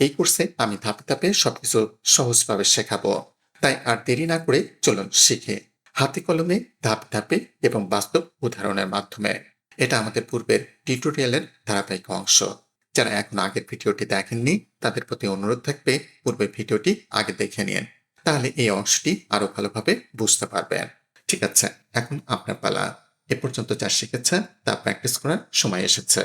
এই কোর্সে আমি ধাপে ধাপে সবকিছু সহজভাবে শেখাবো। তাই আর দেরি না করে চলুন শিখে। হাতে কলমে ধাপে ধাপে এবং বাস্তব উদাহরণের মাধ্যমে। এটা আমাদের পূর্বের টিউটোরিয়ালের ধারাবাহিক অংশ। যারা এখন আগের ভিডিওটি দেখেননি, তাদের প্রতি অনুরোধ থাকবে পূর্বের ভিডিওটি আগে দেখে নিন। তাহলে এই অংশটি আরও ভালোভাবে বুঝতে পারবেন। ঠিক আছে, এখন আপনার পালা। এ পর্যন্ত যা শিখেছেন তা প্র্যাকটিস করার সময় এসেছে।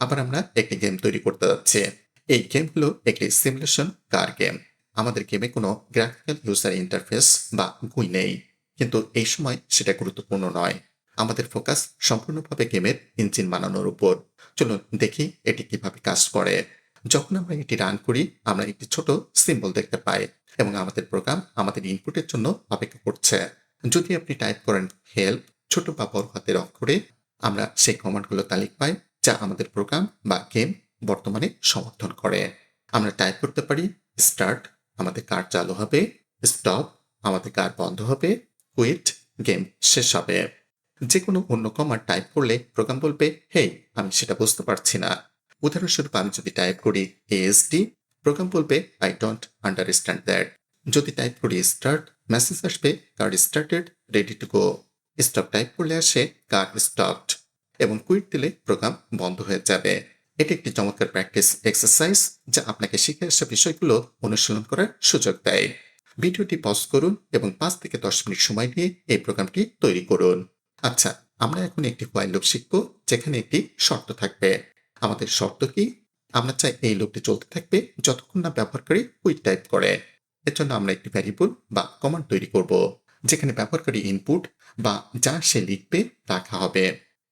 আবার আমরা একটি গেম তৈরি করতে যাচ্ছি। এই গেম হলো একটি সিমুলেশন কার গেম আমাদের গেমে কোনো গ্রাফিক্যাল ইউজার ইন্টারফেস বা গুই নেই। কিন্তু এই সময় সেটা গুরুত্বপূর্ণ নয়। আমাদের ফোকাস সম্পূর্ণভাবে গেমের ইঞ্জিন বানানোর উপর। চলুন দেখি এটি কীভাবে কাজ করে। যখন আমরা এটি রান করি, আমরা একটি ছোট সিম্বল দেখতে পাই এবং আমাদের প্রোগ্রাম আমাদের ইনপুটের জন্য অপেক্ষা করছে। যদি আপনি টাইপ করেন হেল্প ছোট বা বড় হাতের অক্ষরে, আমরা সেই কমান্ডগুলো তালিক পাই যা আমাদের প্রোগ্রাম বা গেম বর্তমানে সমর্থন করে। আমরা টাইপ করতে পারি স্টার্ট আমাদের কার চালু হবে স্টপ আমাদের কার বন্ধ হবে কুইট গেম শেষ হবে। যে কোনো অন্য কমান্ড টাইপ করলে প্রোগ্রাম বলবে, হেই, আমি সেটা বুঝতে পারছি না। উদাহরণস্বরূপ আমি যদি টাইপ করি এএসডি প্রোগ্রাম বলবে আই ডোন্ট আন্ডারস্ট্যান্ড দ্যাট যদি টাইপ করি স্টার্ট মেসেজ আসবে car started ready to go stop type করলে আসে কার স্টপড এবং কুইট দিলে প্রোগ্রাম বন্ধ হয়ে যাবে। এটি একটি চমৎকার প্র্যাকটিস এক্সারসাইজ যা আপনাকে শিখে আসা বিষয়গুলো অনুশীলন করার সুযোগ দেয়। ভিডিওটি পজ করুন এবং পাঁচ থেকে দশ মিনিট সময় নিয়ে এই প্রোগ্রামটি তৈরি করুন। আচ্ছা আমরা এখন একটি হোয়াইল লুপ শিখব, যেখানে একটি শর্ত থাকবে। আমাদের শর্ত কি? আমরা চাই এই লুপটি চলতে থাকবে যতক্ষণ না ব্যবহারকারী কুইক টাইপ করে। এর জন্য আমরা একটি ভ্যারিয়েবল বা কমান্ড তৈরি করব, যেখানে ব্যবহারকারী ইনপুট বা যা সে লিখবে রাখা হবে।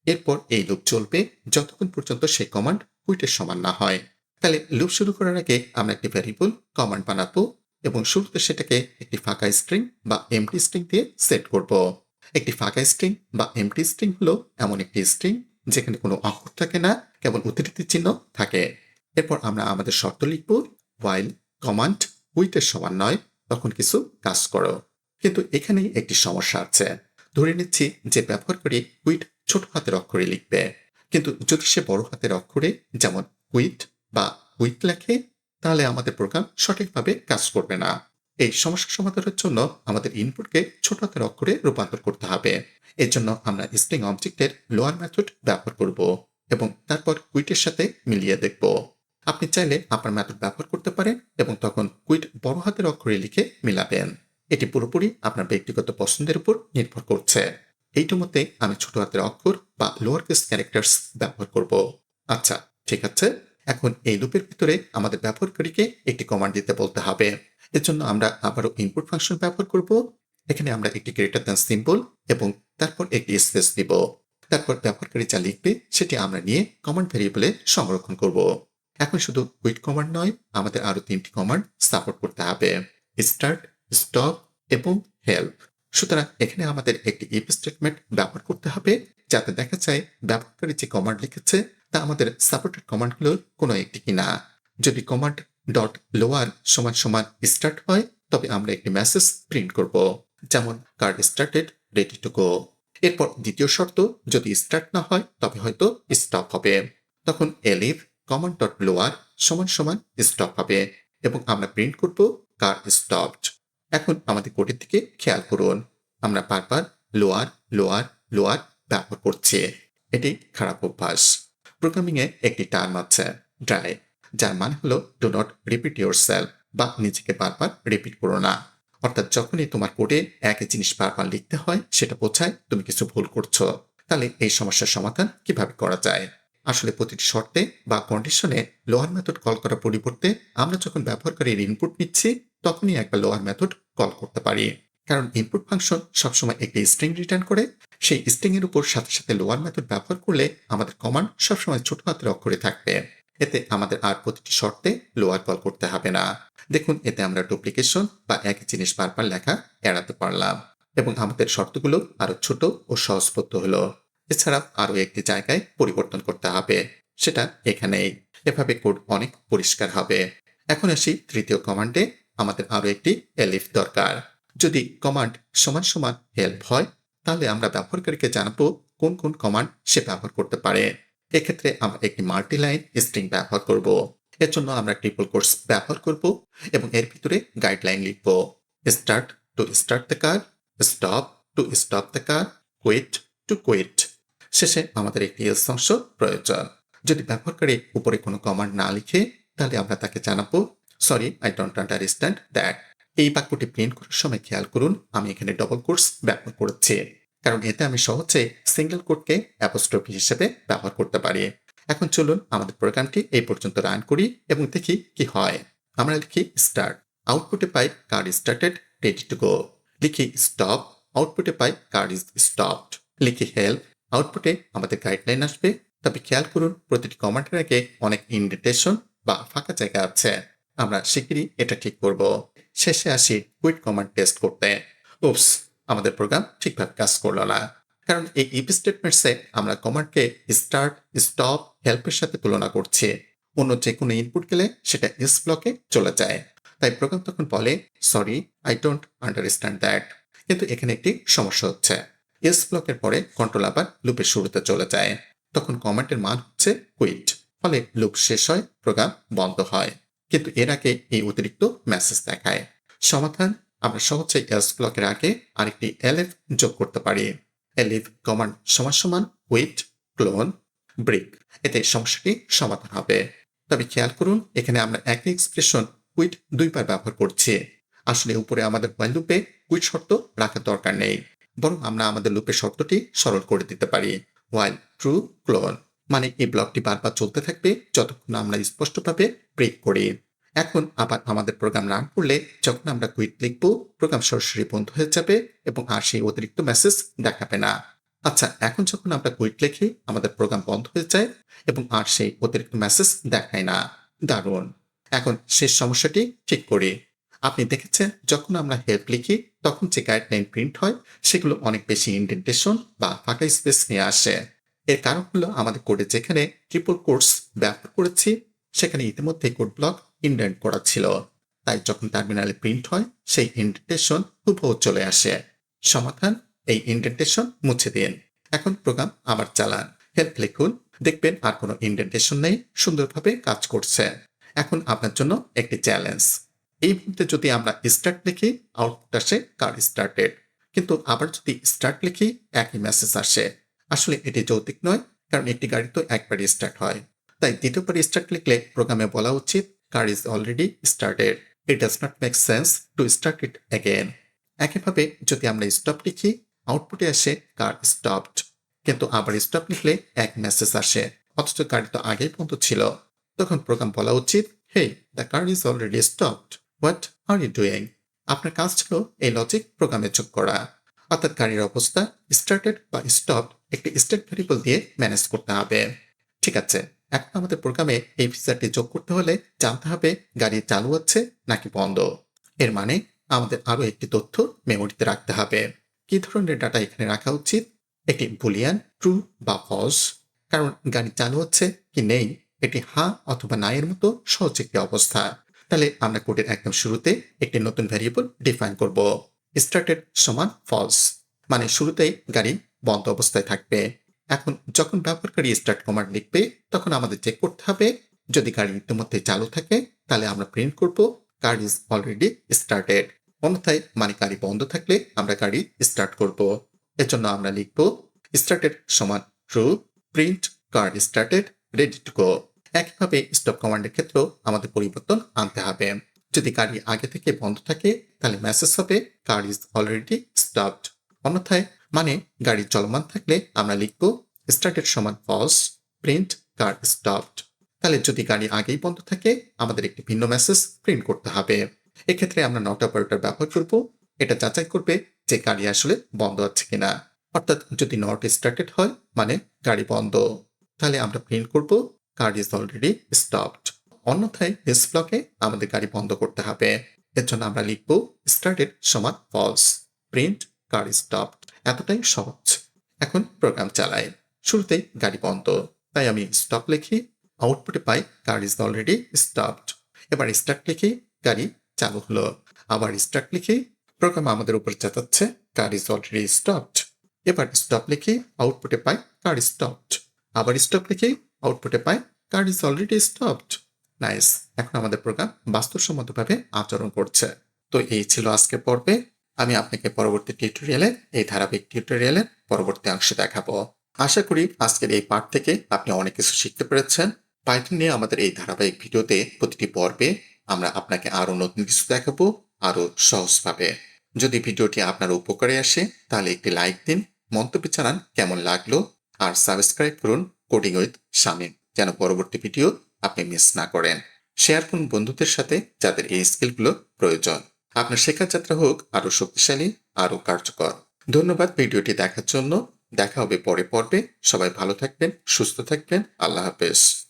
এরপর এই লুপ চলবে যতক্ষণ পর্যন্ত সেই কমান্ড কুইটের সমান না হয়। তাহলে লুপ শুরু করার আগে আমরা একটি ভ্যারিয়েবল কমান্ড বানাবো এবং শুরুতে সেটাকে একটি ফাঁকা স্ট্রিং বা এমটি স্ট্রিং দিয়ে সেট করব। একটি ফাঁকা স্ট্রিং বা এমটি স্ট্রিং হলো এমন একটি স্ট্রিং যেখানে কোনো অক্ষর থাকে না, কেবল অতিরিক্ত চিহ্ন থাকে। এরপর আমরা আমাদের শর্ত লিখব ওয়াইল কমান্ড উইটের সমান নয়, তখন কিছু কাজ করো। কিন্তু এখানেই একটি সমস্যা আছে। ধরে নিচ্ছি যে ব্যবহারকারী উইট ছোট হাতের অক্ষরে লিখবে। কিন্তু যদি সে বড় হাতের অক্ষরে যেমন উইট বা উইট লেখে, তাহলে আমাদের প্রোগ্রাম সঠিকভাবে কাজ করবে না। এই সমস্যা সমাধানের জন্য আমাদের ইনপুটকে ছোট হাতের অক্ষরে রূপান্তর করতে হবে। এর জন্য আমরা স্ট্রিং অবজেক্টের লোয়ার মেথড ব্যবহার করব এবং তারপর কুইটের সাথে মিলিয়ে দেখব। আপনি চাইলে আপনার মেথড ব্যবহার করতে পারেন এবং তখন কুইট বড় হাতের অক্ষরে লিখে মিলাবেন। এটি পুরোপুরি আপনার ব্যক্তিগত পছন্দের উপর নির্ভর করছে। এইটুমতে আমি ছোট হাতের অক্ষর বা লোয়ার কেস ক্যারেক্টার্স ব্যবহার করব। আচ্ছা ঠিক আছে? এখন এই লুপের ভিতরে আমাদের ব্যবহারকারীকে একটি কমান্ড দিতে বলতে হবে। এর জন্য আমরা আবারও ইনপুট ফাংশন ব্যবহার করব। এখানে আমরা একটি গ্রেটার দ্যান সিম্বল এবং তারপর একটি স্পেস দিব তারপর ব্যবহারকারী যা লিখবে সেটি আমরা নিয়ে কমান্ড ভেরিয়েবলে সংরক্ষণ করব। এখন শুধু কুইট কমান্ড নয়, আমাদের আরও তিনটি কমান্ড সাপোর্ট করতে হবে। স্টার্ট স্টপ এবং হেল্প সুতরাং এখানে আমাদের একটি ইফ স্টেটমেন্ট ব্যবহার করতে হবে, যাতে দেখা যায় ব্যবহারকারী যে কমান্ড লিখেছে, তা আমাদের সাপোর্টেড কমান্ডগুলোর কোনো একটি কিনা। যদি কমান্ড ডট লোয়ার সমান সমান স্টার্ট হয়, তবে আমরা একটি মেসেজ প্রিন্ট করব, যেমন car started ready to go এরপর দ্বিতীয় শর্ত, যদি স্টার্ট না হয়, তবে হয়তো স্টপ হবে। তখন এলিভ কমান্ড ডট লোয়ার সমান সমান স্টপ হবে, এবং আমরা প্রিন্ট করব কার স্টপড এখন আমাদের কোডের দিকে খেয়াল করুন। আমরা বারবার লোয়ার লোয়ার লোয়ার ব্যবহার করছি। এটি খারাপ অভ্যাস। প্রোগ্রামিংয়ে একটি টার্ম আছে ড্রাই যার মানে হলো do not repeat yourself বা নিজেকে বারবার রিপিট করো না। অর্থাৎ যখনই তোমার কোডে একই জিনিস বারবার লিখতে হয়, সেটা বোঝায় তুমি কিছু ভুল করছ। তাহলে এই সমস্যার সমাধান কীভাবে করা যায়? আসলে প্রতিটি শর্তে বা কন্ডিশনে লোয়ার মেথড কল করার পরিবর্তে আমরা যখন ব্যবহারকারীর ইনপুট নিচ্ছি, তখনই একটা লোয়ার মেথড কল করতে পারি। কারণ ইনপুট ফাংশন সবসময় একটি স্ট্রিং রিটার্ন করে, সেই স্ট্রিং এর উপর সাথে সাথে লোয়ার মেথড ব্যবহার করলে আমাদের কমান্ড সবসময় ছোট হাতের অক্ষরে থাকবে। এতে আমাদের আর প্রতিটি শর্তে লোয়ার কল করতে হবে না। দেখুন, এতে আমরা ডুপ্লিকেশন বা একই জিনিস বারবার লেখা এড়াতে পারলাম এবং আমাদের শর্তগুলো আরও ছোট ও সহজবোধ্য হলো। এছাড়া আরও একটি জায়গায় পরিবর্তন করতে হবে, সেটা এখানেই। এভাবে কোড অনেক পরিষ্কার হবে। এখন আসি তৃতীয় কমান্ডে আমাদের আরও একটি এলিফ দরকার। যদি কমান্ড সমান সমান হেল্প হয়, তাহলে আমরা ব্যবহারকারীকে জানাব কোন কোন কমান্ড সে ব্যবহার করতে পারে। এক্ষেত্রে আমরা একটি মাল্টি লাইন স্ট্রিং ব্যবহার করব। এর জন্য আমরা ট্রিপল কোর্স ব্যবহার করব এবং এর ভিতরে গাইডলাইন লিখব। Start to start the car stop to stop the car quit to quit শেষে আমাদের একটি অংশ প্রয়োজন। যদি ব্যবহারকারী উপরে কোনো কমান্ড না লিখে, তাহলে আমরা তাকে জানাব sorry I don't understand that এই বাক্যটি প্রিন্ট করার সময় খেয়াল করুন, আমি এখানে ডবল কোর্স ব্যবহার করেছি। কারণ এতে আমি সহজে সিঙ্গেল কোডকে অ্যাপোস্ট্রফি হিসেবে ব্যবহার করতে পারি। এখন চলুন আমাদের প্রোগ্রামটি এই পর্যন্ত রান করি এবং দেখি কি হয়। আমরা লিখি স্টার্ট আউটপুটে পাই car started ready to go লিখি স্টপ আউটপুটে পাই কার্ড ইজ স্টপড লিখি হেল্প আউটপুটে আমাদের গাইডলাইন আসবে। তবে খেয়াল করুন, প্রতিটি কমান্ডের আগে অনেক ইন্ডিটেশন বা ফাঁকা জায়গা আছে। আমরা শিগগিরই এটা ঠিক করব। শেষে আসি কুইট কমান্ড টেস্ট করতে। উপস আমাদের প্রোগ্রাম ঠিকভাবে কাজ করল না। কারণ এই ইফ স্টেটমেন্টসে আমরা কমান্ডকে স্টার্ট স্টপ হেল্পের সাথে তুলনা করছি। অন্য যে কোনো ইনপুট গেলে সেটা ইস ব্লকে চলে যায়। তাই প্রোগ্রাম তখন বলে sorry I don't understand that কিন্তু এখানে একটি সমস্যা হচ্ছে। এস ব্লকের পরে কন্ট্রোল আবার লুপের শুরুতে চলে যায়। তখন কমান্ডের মান হচ্ছে কুইট ফলে লুপ শেষ হয় প্রোগ্রাম বন্ধ হয়। কিন্তু এর আগে এই অতিরিক্ত মেসেজ দেখায়। সমাধান আমরা সহজে এস ব্লকের আগে আরেকটি এলএফ যোগ করতে পারি। এলিভ কমান্ড সমান সমান উইথ ক্লোন ব্রিক এতে সমস্যাটি সমাধান হবে। তবে খেয়াল করুন, এখানে আমরা একই এক্সপ্রেশন কুইট দুইবার ব্যবহার করছি। আসলে উপরে আমাদের ওয়াইল লুপে কুইট শর্ত রাখার দরকার নেই। বরং আমরা আমাদের লুপের শর্তটি সরল করে দিতে পারি। ওয়াইল ট্রু ক্লোন মানে এই ব্লকটি বারবার চলতে থাকবে যতক্ষণ আমরা স্পষ্টভাবে ব্রেক করি। এখন আবার আমাদের প্রোগ্রাম রান করলে যখন আমরা কুইট লিখব প্রোগ্রাম সরাসরি বন্ধ হয়ে যাবে এবং আর সেই অতিরিক্ত মেসেজ দেখাবে না। আচ্ছা এখন যখন আমরা কুইট লিখি, আমাদের প্রোগ্রাম বন্ধ হয়ে যায় এবং আর সেই অতিরিক্ত মেসেজ দেখায় না। দারুণ! এখন শেষ সমস্যাটি ঠিক করি। আপনি দেখেছেন, যখন আমরা হেল্প লিখি, তখন যে গাইডলাইন প্রিন্ট হয়, সেগুলো অনেক বেশি ইন্ডেন্টেশন বা ফাঁকা স্পেস নিয়ে আসে। এর কারণ হলো আমাদের কোডে যেখানে ট্রিপল কোর্স ব্যবহার করেছি, সেখানে ইতিমধ্যে কোড ব্লক ইন্ডেন্ট করা ছিল। তাই যখন টার্মিনালে প্রিন্ট হয়, সেই ইন্ডেন্টেশন হুবহু চলে আসে। সমাধান, এই ইন্ডেন্টেশন মুছে দিন। এখন প্রোগ্রাম আবার চালান। হেল্প লিখুন। দেখবেন আর কোনো ইন্ডেন্টেশন নেই, সুন্দরভাবে কাজ করছে। এখন আপনার জন্য একটি চ্যালেঞ্জ এই মুহূর্তে যদি আমরা স্টার্ট লিখি আউটপুট আসে কার স্টার্টেড কিন্তু আবার যদি স্টার্ট লিখি, একই মেসেজ আসে। আসলে এটি যৌতিক নয়, কারণ একটি গাড়ি তো একবারই স্টার্ট হয়। তাই দ্বিতীয়বার স্টার্ট লিখলে প্রোগ্রামে বলা উচিত car is already started it does not make sense to start it again একইভাবে যদি আমরা স্টপ লিখি আউটপুটে আসে কার স্টপড কিন্তু আবার স্টপ লিখলে এক মেসেজ আসে, অথচ গাড়ি তো আগেই বন্ধ ছিল। তখন প্রোগ্রাম বলা উচিত hey the car is already stopped what are you doing আপনার কাজ ছিল এই লজিক প্রোগ্রামে যোগ করা। অর্থাৎ গাড়ির অবস্থা স্টার্টেড বা স্টপ একটি স্টেট ভ্যারিয়েবল দিয়ে ম্যানেজ করতে হবে। ঠিক আছে, এখন আমাদের প্রোগ্রামে এই ফিচারটি যোগ করতে হলে জানতে হবে গাড়ি চালু আছে নাকি বন্ধ। এর মানে আমাদের আরও একটি তথ্য মেমোরিতে রাখতে হবে। কি ধরনের ডাটা এখানে রাখা উচিত? একটি বুলিয়ান ট্রু বা ফলস কারণ গাড়ি চালু হচ্ছে কি নেই, এটি হা অথবা না এর মতো সহজ একটি অবস্থা। তাহলে আমরা কোডের একদম শুরুতে একটি নতুন ভ্যারিয়েবল ডিফাইন করব। স্টার্টেড সমান ফলস মানে শুরুতেই গাড়ি বন্ধ অবস্থায় থাকবে। এখন যখন ব্যবহারকারী স্টার্ট কমান্ড লিখবে, তখন আমাদের চেক করতে হবে, যদি গাড়ি ইতিমধ্যে চালু থাকে, তাহলে আমরা প্রিন্ট করব কার ইজ অলরেডি স্টার্টেড অন্যথায় মানে গাড়ি বন্ধ থাকলে আমরা গাড়ি স্টার্ট করব। এর জন্য আমরা লিখব স্টার্টেড সমান true print car started ready to go একইভাবে স্টপ কমান্ডের ক্ষেত্রেও আমাদের পরিবর্তন আনতে হবে। যদি গাড়ি আগে থেকে বন্ধ থাকে, তাহলে মেসেজ হবে কার ইজ অলরেডি স্টপড অন্যথায় মানে গাড়ি চলমান থাকলে আমরা লিখব স্টার্টেড সমান ফলস প্রিন্ট কার স্টপড তাহলে যদি গাড়ি আগেই বন্ধ থাকে, আমাদের একটি ভিন্ন মেসেজ প্রিন্ট করতে হবে। এক্ষেত্রে আমরা নট অপারেটর ব্যবহার করব। এটা যাচাই করবে যে গাড়ি আসলে বন্ধ আছে কিনা। অর্থাৎ যদি নট স্টার্টেড হয় মানে গাড়ি বন্ধ। তাহলে আমরা প্রিন্ট করব কার ইজ অলরেডি স্টপড অন্যথায় দিস ব্লকে আমাদের গাড়ি বন্ধ করতে হবে। এর জন্য আমরা লিখব স্টার্টেড সমান ফলস প্রিন্ট কার স্টপড এতটাই সহজ। এখন প্রোগ্রাম চালাই। শুরুতেই গাড়ি বন্ধ। তাই আমি স্টপ লিখি। আউটপুটে পাই কার ইজ অলরেডি স্টপড এবার স্টার্ট লিখি, গাড়ি চালু হলো। আবার স্টার্ট লিখি প্রোগ্রাম আমাদের উপর চেতাচ্ছে কার ইজ অলরেডি স্টপড এবার স্টপ লিখি আউটপুটে পাই কার স্টপড আবার স্টপ লিখি আউটপুটে পাই car is already stopped nice এখন আমাদের প্রোগ্রাম বাস্তবসম্মতভাবে আচরণ করছে। তো এই ছিল আজকের পর্বে। আমি আপনাকে পরবর্তী টিউটোরিয়ালে এই ধারাবাহিক টিউটোরিয়ালের পরবর্তী অংশে দেখাবো। আশা করি আজকের এই পাঠ থেকে আপনি অনেক কিছু শিখতে পেরেছেন। পাইথন নিয়ে আমাদের এই ধারাবাহিক ভিডিওতে প্রতিটি পর্বে আমরা আপনাকে আরও নতুন কিছু দেখাবো আরও সহজভাবে। যদি ভিডিওটি আপনার উপকারে আসে, তাহলে একটি লাইক দিন, মন্তব্য জানান কেমন লাগল, আর সাবস্ক্রাইব করুন কোডিং উইথ শামিম যেন পরবর্তী ভিডিও আপনি মিস না করেন। শেয়ার করুন বন্ধুদের সাথে যাদের এই স্কিলগুলো প্রয়োজন। আপনার শেখার যাত্রা হোক আরও শক্তিশালী আরও কার্যকর। ধন্যবাদ ভিডিওটি দেখার জন্য। দেখা হবে পরে পর্বে। সবাই ভালো থাকবেন, সুস্থ থাকবেন। আল্লাহ হাফেজ।